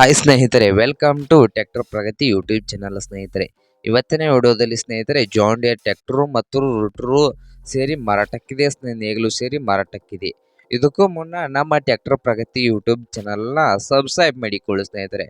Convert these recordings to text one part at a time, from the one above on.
Hi ಸ್ನೇಹಿತರೆ welcome to tractor Pragati YouTube channel ಸ್ನೇಹಿತರೆ. ಇವತ್ತಿನ ವಿಡಿಯೋದಲ್ಲಿ ಸ್ನೇಹಿತರೆ ಜಾನ್ ಡಿಯರ್ ಟ್ರ್ಯಾಕ್ಟರು ಮತ್ತು ರೂಟ್ರು ಸೇರಿ ಮಾರಾಟಕ್ಕಿದೆ ನೇಗಿಲು ಸೇರಿ ಮಾರಾಟಕ್ಕಿದೆ. ಇದಕ್ಕೂ ಮುನ್ನ ನಮ್ಮ ಟ್ಯಾಕ್ಟರ್ ಪ್ರಗತಿ ಯೂಟ್ಯೂಬ್ ಚಾನಲ್ನ ಸಬ್ಸ್ಕ್ರೈಬ್ ಮಾಡಿಕೊಳ್ಳಿ ಸ್ನೇಹಿತರೆ.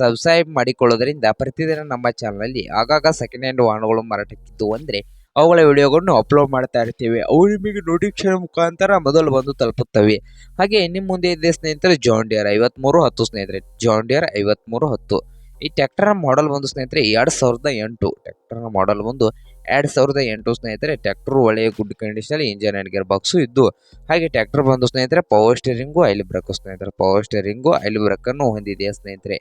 ಸಬ್ಸ್ಕ್ರೈಬ್ ಮಾಡಿಕೊಳ್ಳೋದ್ರಿಂದ ಪ್ರತಿದಿನ ನಮ್ಮ ಚಾನಲಲ್ಲಿ ಆಗಾಗ ಸೆಕೆಂಡ್ ಹ್ಯಾಂಡ್ ವಾಹನಗಳು ಮಾರಾಟಕ್ಕಿದ್ದು ಅಂದರೆ ಅವುಗಳ ವಿಡಿಯೋಗಳನ್ನು ಅಪ್ಲೋಡ್ ಮಾಡ್ತಾ ಇರ್ತೀವಿ. ಅವು ನಿಮಗೆ ನೋಟಿಫಿಕೇಶನ್ ಮುಖಾಂತರ ಮೊದಲು ಬಂದು ತಲುಪುತ್ತವೆ. ಹಾಗೆ ನಿಮ್ಮ ಮುಂದೆ ಇದೆ ಸ್ನೇಹಿತರೆ ಜಾನ್ ಡಿಯರ್ ಐವತ್ಮೂರು ಹತ್ತು ಸ್ನೇಹಿತರೆ ಜಾನ್ ಡಿಯರ್ ಐವತ್ಮೂರು ಹತ್ತು. ಈ ಟ್ಯಾಕ್ಟರ್ನ ಮಾಡೆಲ್ ಬಂದು ಸ್ನೇಹಿತರೆ, ಎರಡು ಸಾವಿರದ ಎಂಟು. ಟ್ಯಾಕ್ಟರ್ನ ಮಾಡೆಲ್ ಬಂದು ಎರಡು ಸಾವಿರದ ಎಂಟು ಸ್ನೇಹಿತರೆ ಟ್ಯಾಕ್ಟರ್ ಒಳ್ಳೆಯ ಗುಡ್ ಕಂಡೀಷನಲ್ಲಿ ಇಂಜನ್ ಆ್ಯಂಡ್ ಗೇರ್ ಬಾಕ್ಸು ಇದ್ದು, ಹಾಗೆ ಟ್ಯಾಕ್ಟರ್ ಬಂದು ಸ್ನೇಹಿತರೆ ಪವರ್ ಸ್ಟೇರಿಂಗು ಐಲ್ ಬ್ರೇಕು ಸ್ನೇಹಿತರೆ. ಪವರ್ ಸ್ಟೇರಿಂಗು ಐಲ್ ಬ್ರೇಕನ್ನು ಹೊಂದಿದೆ ಸ್ನೇಹಿತರೆ?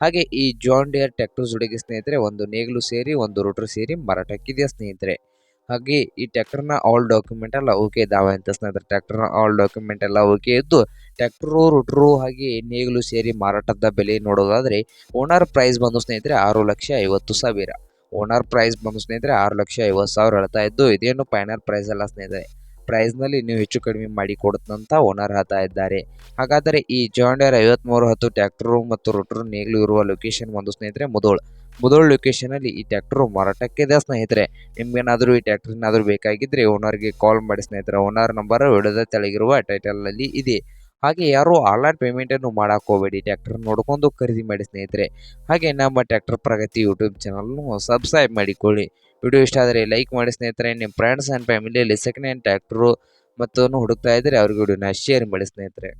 ಹಾಗೆ ಈ ಜಾನ್ ಡಿಯರ್ ಜೊಡೆಗೆ ಜೊತೆಗೆ ಸ್ನೇಹಿತರೆ, ಒಂದು ನೇಗಿಲು ಸೇರಿ, ಒಂದು ರೋಟರ್ ಸೇರಿ ಮಾರಾಟಕ್ಕಿದೆಯಾ ಸ್ನೇಹಿತರೆ? ಹಾಗೆ ಈ ಟ್ರ್ಯಾಕ್ಟರ್ನ ಆಲ್ ಡಾಕ್ಯುಮೆಂಟ್ ಎಲ್ಲ ಓಕೆ ಇದಾವೆ ಅಂತ ಸ್ನೇಹಿತರೆ. ಟ್ರ್ಯಾಕ್ಟರ್ನ ಆಲ್ ಡಾಕ್ಯುಮೆಂಟ್ ಎಲ್ಲ ಓಕೆ ಇದ್ದು ಟ್ರ್ಯಾಕ್ಟರು ರುಟ್ರು ಹಾಗೆ ನೇಗಿಲು ಸೇರಿ ಮಾರಾಟದ ಬೆಲೆ ನೋಡೋದಾದ್ರೆ ಓನರ್ ಪ್ರೈಸ್ ಬಂದು ಸ್ನೇಹಿತರೆ ಆರು ಲಕ್ಷ ಐವತ್ತು ಸಾವಿರ. ಓನರ್ ಪ್ರೈಸ್ ಬಂದು ಸ್ನೇಹಿತರೆ ಆರು ಲಕ್ಷ ಐವತ್ತು ಸಾವಿರ ಹೇಳ್ತಾ ಇದ್ದು, ಇದೇನು ಫೈನಲ್ ಪ್ರೈಸ್ ಅಲ್ಲ ಸ್ನೇಹಿತರೆ. ಪ್ರೈಸ್ನಲ್ಲಿ ನೀವು ಹೆಚ್ಚು ಕಡಿಮೆ ಮಾಡಿ ಕೊಡುತ್ತಂತ ಓನರ್ ಹೇಳ್ತಾ ಇದ್ದಾರೆ. ಹಾಗಾದರೆ ಈ ಜಾಂಡರ್ ಐವತ್ಮೂರು ಹತ್ತು ಟ್ರ್ಯಾಕ್ಟರು ಮತ್ತು ರುಟ್ರು ನೇಗಿಲು ಇರುವ ಲೊಕೇಶನ್ ಒಂದು ಸ್ನೇಹಿತರೆ ಮುದೋಳ್ ಮುದೋಳ್ ಲೊಕೇಶನಲ್ಲಿ ಈ ಟ್ಯಾಕ್ಟರ್ ಮಾರಾಟಕ್ಕೆ ಇದೆ ಸ್ನೇಹಿತರೆ. ನಿಮ್ಗೇನಾದರೂ ಈ ಟ್ರ್ಯಾಕ್ಟರ್ ಏನಾದರೂ ಬೇಕಾಗಿದ್ದರೆ ಓನರ್ಗೆ ಕಾಲ್ ಮಾಡಿ ಸ್ನೇಹಿತರೆ. ಓನರ್ ನಂಬರ್ ವಿಡಿಯೋದ ತೆಳಗಿರುವ ಟೈಟಲಲ್ಲಿ ಇದೆ. ಹಾಗೆ ಯಾರು ಆನ್ಲೈನ್ ಪೇಮೆಂಟನ್ನು ಮಾಡಕ್ಕೆ ಹೋಗಬೇಡಿ. ಟ್ರ್ಯಾಕ್ಟರ್ ನೋಡ್ಕೊಂಡು ಖರೀದಿ ಮಾಡಿ ಸ್ನೇಹಿತರೆ. ಹಾಗೆ ನಮ್ಮ ಟ್ಯಾಕ್ಟರ್ ಪ್ರಗತಿ ಯೂಟ್ಯೂಬ್ ಚಾನಲ್ನು ಸಬ್ಸ್ಕ್ರೈಬ್ ಮಾಡಿಕೊಳ್ಳಿ. ವಿಡಿಯೋ ಇಷ್ಟ ಆದರೆ ಲೈಕ್ ಮಾಡಿ ಸ್ನೇಹಿತರೆ. ನಿಮ್ಮ ಫ್ರೆಂಡ್ಸ್ ಆ್ಯಂಡ್ ಫ್ಯಾಮಿಲಿಯಲ್ಲಿ ಸೆಕೆಂಡ್ ಹ್ಯಾಂಡ್ ಟ್ಯಾಕ್ಟ್ರು ಮತ್ತು ಹುಡುಕ್ತಾ ಇದ್ದರೆ ಅವ್ರಿಗೆ ವಿಡಿಯೋನ ಶೇರ್ ಮಾಡಿ ಸ್ನೇಹಿತರೆ.